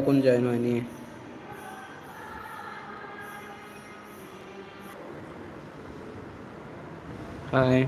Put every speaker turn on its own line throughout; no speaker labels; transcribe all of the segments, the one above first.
कोण जॉईन व्हायनी हाय.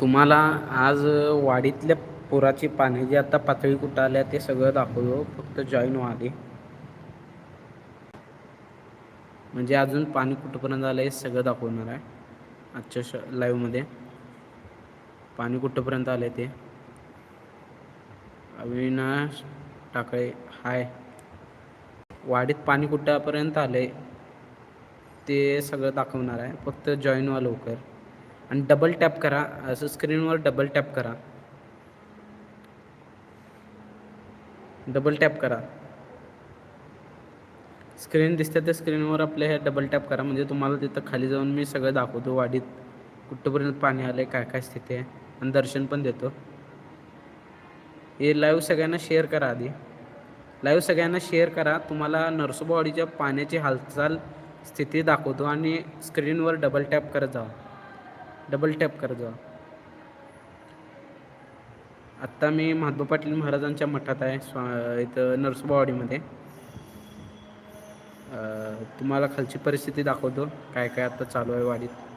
तुम्हाला आज वाडीतल्या पुराची पाण्याची आता पातळी कुठं आल्या ते सगळं दाखवलो फक्त जॉईन व्हा म्हणजे अजून पाणी कुठंपर्यंत आलं हे सगळं दाखवणार आहे. आजच्या श लाईव्हमध्ये पाणी कुठंपर्यंत आलं आहे ते? अविनाश टाकळे हाय. वाडीत पाणी कुठंपर्यंत आलं आहे ते सगळं दाखवणार आहे. फक्त जॉईन व्हा लवकर. आणि डबल टॅप करा. असं स्क्रीनवर डबल टॅप करा. डबल टॅप करा. स्क्रीन दिसते त्या स्क्रीनवर आपल्या हे डबल टॅप करा. म्हणजे तुम्हाला तिथं खाली जाऊन मी सगळं दाखवतो वाडीत. कुठंपर्यंत पाणी आलं आहे काय काय स्थिती आहे? आणि दर्शन पण देतो. हे लाईव्ह सगळ्यांना शेअर करा आधी. लाईव्ह सगळ्यांना शेअर करा. तुम्हाला नरसोबावाडीच्या पाण्याची हालचाल स्थिती दाखवतो आणि स्क्रीनवर डबल टॅप करत जा डबल टॅप करत जा आत्ता मी महात्मा पाटील महाराजांच्या मठात आहे स्वा इथं नरसोबावाडीमध्ये तुम्हाला खालची परिस्थिती दाखवतो काय काय आत्ता चालू आहे वाडीत.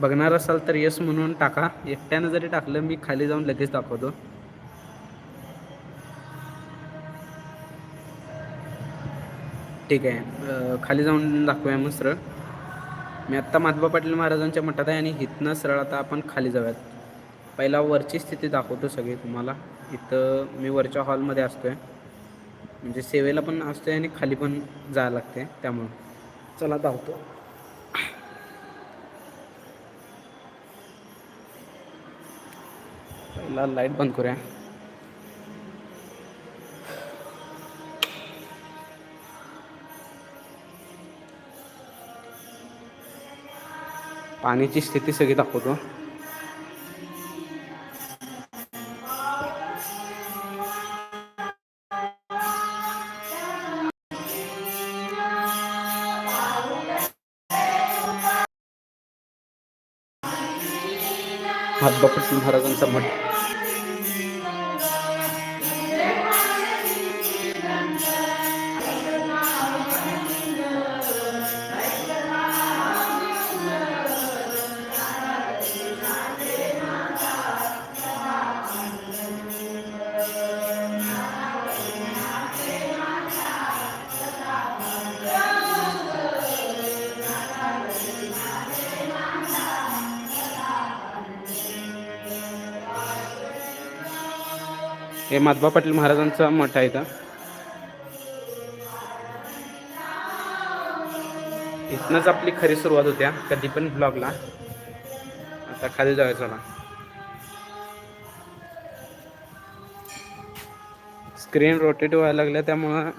बघणार असाल तर यस म्हणून टाका. एकट्यानं जरी टाकलं मी खाली जाऊन लगेच दाखवतो. ठीक आहे. खाली जाऊन दाखवूया मग सरळ. मी आत्ता माधबा पाटील महाराजांच्या मठात आहे आणि इथनं सरळ आता आपण खाली जाऊयात. पहिला वरची स्थिती दाखवतो सगळी तुम्हाला. इथं मी वरच्या हॉलमध्ये असतो आहे म्हणजे सेवेला पण असतो आहे आणि खाली पण जायला लागते त्यामुळं. चला धावतो. पहिला लाइट बंद करूया. पाण्याची स्थिती सगळी दाखवतो. हातबापट महाराजांचा मठ. हे माधबा पाटील महाराजांचा मठ आहे इथं. इथनंच आपली खरी सुरुवात होत्या कधी पण ब्लॉगला आता खाली जायचं ना स्क्रीन रोटेट व्हायला लागल्या त्यामुळं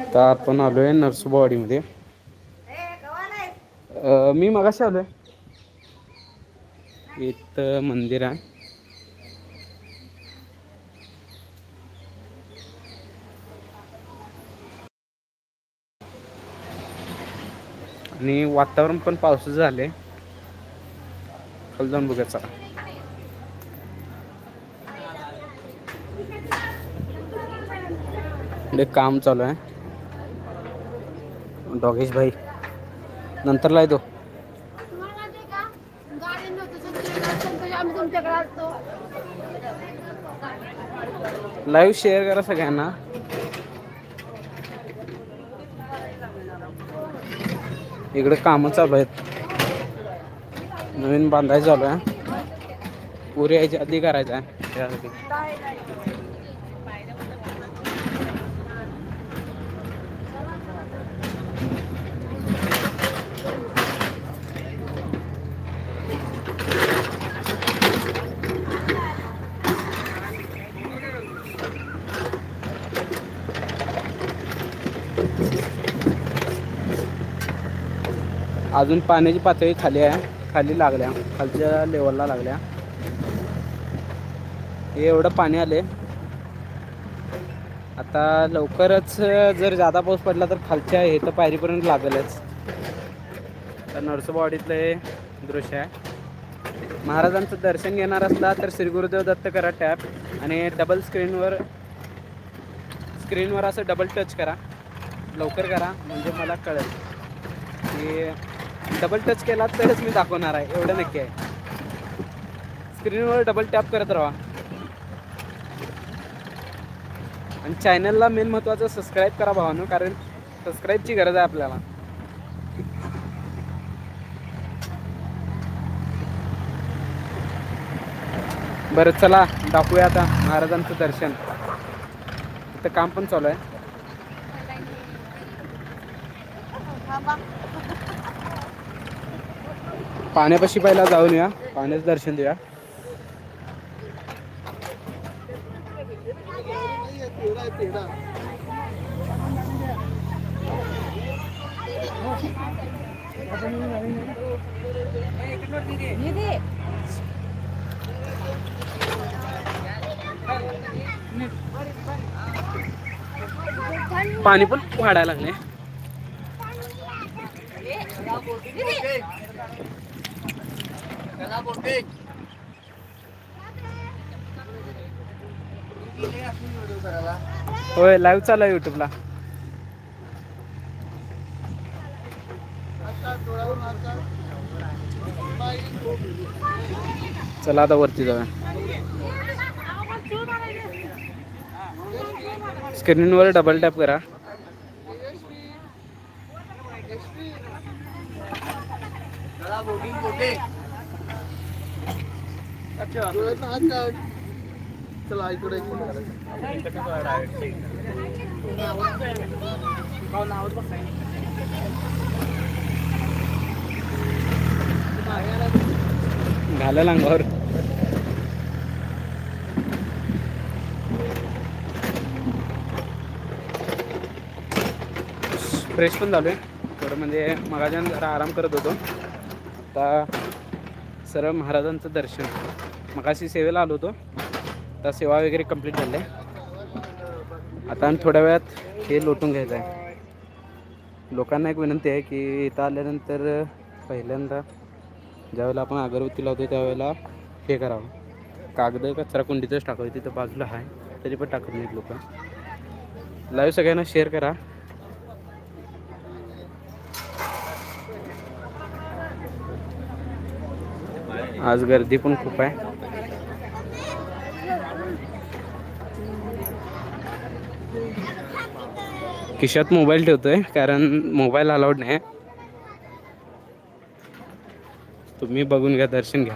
आता आपण आलोय आहे अं, मी मगाशी आलोय. इथं मंदिर आहे. आणि वातावरण पण पावसाचं झालंय. खाली जाऊन बघायचा काम चालू आहे. डॉगेश भाई. नंतरला येतो. लाईव्ह शेअर करा सगळ्यांना. इकडे कामं चालू आहेत. नवीन बांधायचं चालू आहे. पुरे यायच्या आधी करायचं आहे. त्यासाठी. अजून पाण्याची पातळी खाली आहे खाली लागल्या खालच्या लेवलला लागल्या. हे एवढं पाणी आले. आता लवकरच जर जादा पाऊस पडला तर खालच्या हे तर पायरीपर्यंत लागेलच. तर नरसोबावाडीतलं हे दृश्य आहे. महाराजांचं दर्शन घेणार असला तर श्री गुरुदेव दत्त करा टॅप आणि डबल स्क्रीनवर स्क्रीनवर असं डबल टच करा. लवकर करा म्हणजे मला कळेल. की डबल टच केला तरच मी दाखवणार आहे. एवढं नक्की आहे. स्क्रीनवर डबल टॅप करत राहा. आणि चॅनलला मेन महत्त्वाचं सबस्क्राईब करा भावानं कारण सबस्क्राईबची गरज आहे आपल्याला. बरं चला दाखवूया आता महाराजांचं दर्शन. इथं काम पण चालू आहे. पाण्यापाशी पहिला जाऊन या. पाण्याचं दर्शन देऊया. पाणी पण वाढायला लागले होय लाईव्ह चालू आहे युट्यूबला चला आता वरती जाऊया. स्क्रीनवर डबल टॅप करा.
चला इकडे
घाला अंगावर फ्रेश पण झालो आहे थोडं म्हणजे मगाच्यान जरा आराम करत होतो. आता सरळ महाराजांचं दर्शन. मगाशी सेवेला आलो होतो. आता सेवा वगैरे कंप्लीट झाली आहे. आता आम्ही थोड्या वेळात हे लोटून घ्यायचं आहे. लोकांना एक विनंती आहे की इथं आल्यानंतर पहिल्यांदा ज्यावेळेला आपण अगरबत्ती लावतो त्यावेळेला हे करावं. कागद कचरा कुंडीतच टाकावं तिथं बाजूला आहे. तरी पण टाकत नाहीत लोक. लाईव्ह सगळ्यांना शेअर करा. आज गर्दी पण खूप आहे. खिशात मोबाईल ठेवतोय कारण मोबाईल अलाउड नाही तुम्ही बघून घ्या दर्शन घ्या.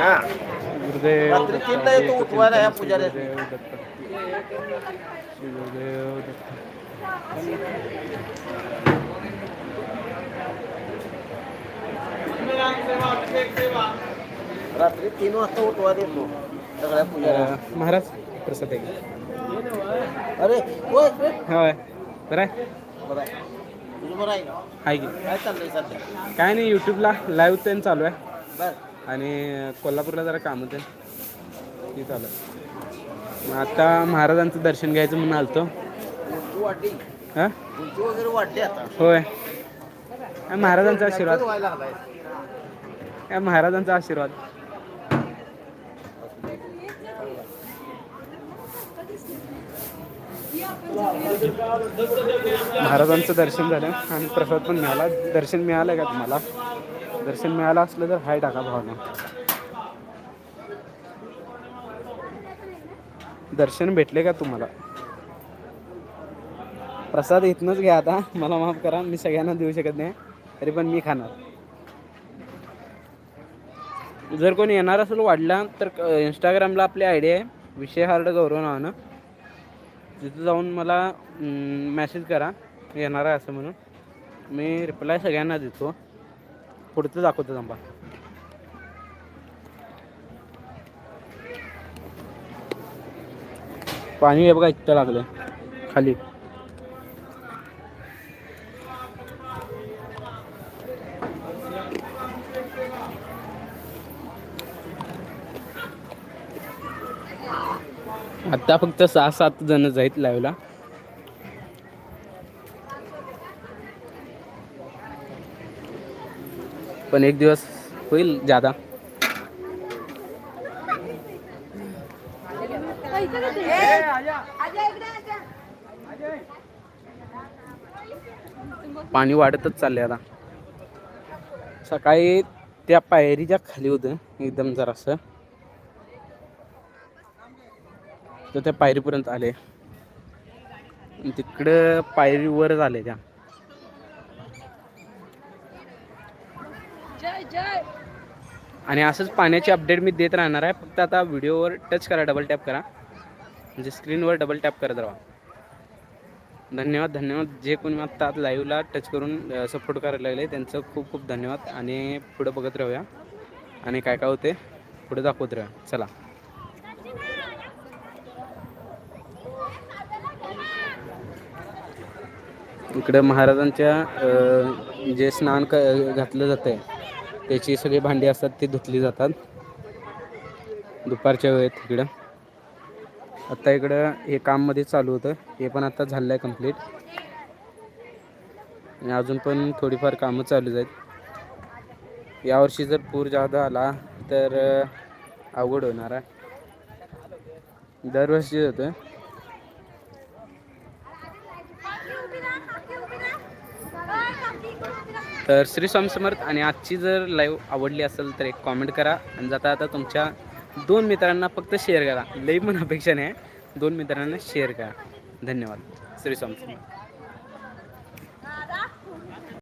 हा
गुरुदेव
रात्री तीनला येतो उठवायला ह्या पुजाऱ्या.
गुरुदेव दत्त. श्री गुरुदेव दत्त.
रात्री तीन वाजता उठवा देतो सगळ्या पुजाऱ्या
अं, महाराज प्रसाद आहे
अरे होय
बरं आहे
बरं आहे. तुझं बरं आहे का?
आहे की
काय चाललंय सध्या
काय नाही यूट्यूबला लाईव्ह तेन चालू आहे
बर
आणि कोल्हापूरला जरा काम होते. ती चालू मग आता महाराजांचं दर्शन घ्यायचं म्हणून आलतो. हां? होय. महाराजांचा आशीर्वाद. महाराजांचा आशीर्वाद. महाराजांचं दर्शन झालं आणि प्रसाद पण मिळाला. दर्शन मिळालं का तुम्हाला? दर्शन मिळालं असलं तर हाय टाका भावना. दर्शन भेटले का तुम्हाला? प्रसाद इथनंच घ्या आता. मला माफ करा मी सगळ्यांना देऊ शकत नाही. तरी पण मी खाणार. जर कोणी येणार असेल वाढला तर इंस्टाग्रामला आपली आय डी आहे. विषय हार्ड गौरव नावानं. तिथं जाऊन मला मेसेज करा. येणार आहे असं म्हणून. मी रिप्लाय सगळ्यांना देतो. पुढचं दाखवतो थांबा. पाणी हे बघा इतकं लागलं खाली. आता फक्त सहा सात जण जाईत लावला पण एक दिवस होईल जादा पाणी वाढतच चालले आता. सकाळी त्या पायरीच्या खाली होतं एकदम जरासं. तर त्या पायरीपर्यंत आले. तिकडं पायरीवरच आले त्या. आणि असंच पाण्याची अपडेट मी देत राहणार आहे. फक्त आता व्हिडिओवर टच करा डबल टॅप करा. म्हणजे स्क्रीनवर डबल टॅप करत राहा. धन्यवाद धन्यवाद. जे कोणी आत्ता आज लाईव्हला टच करून सपोर्ट करायला लागले त्यांचं खूप खूप धन्यवाद. आणि पुढं बघत राहूया. आणि काय काय होते पुढे दाखवत राहूया. चला. इकडं महाराजांच्या जे स्नान क घातलं जातं आहे त्याची सगळी भांडी असतात ती धुतली जातात दुपारच्या वेळेत इकडं आत्ता इकडं हे काममध्ये चालू होतं हे पण आत्ता झालं आहे कंप्लीट आणि अजून पण थोडीफार कामं चालू आहेत यावर्षी जर पूर जादा आला तर अवघड होणार आहे दरवर्षी होतं तर श्री स्वामी समर्थ आणि आजची जर लाईव्ह आवडली असेल तर एक कॉमेंट करा. आणि जाता आता तुमच्या दोन मित्रांना फक्त शेअर करा. लई पण अपेक्षा नाही. दोन मित्रांना शेअर करा. धन्यवाद. श्री स्वामी समर्थ.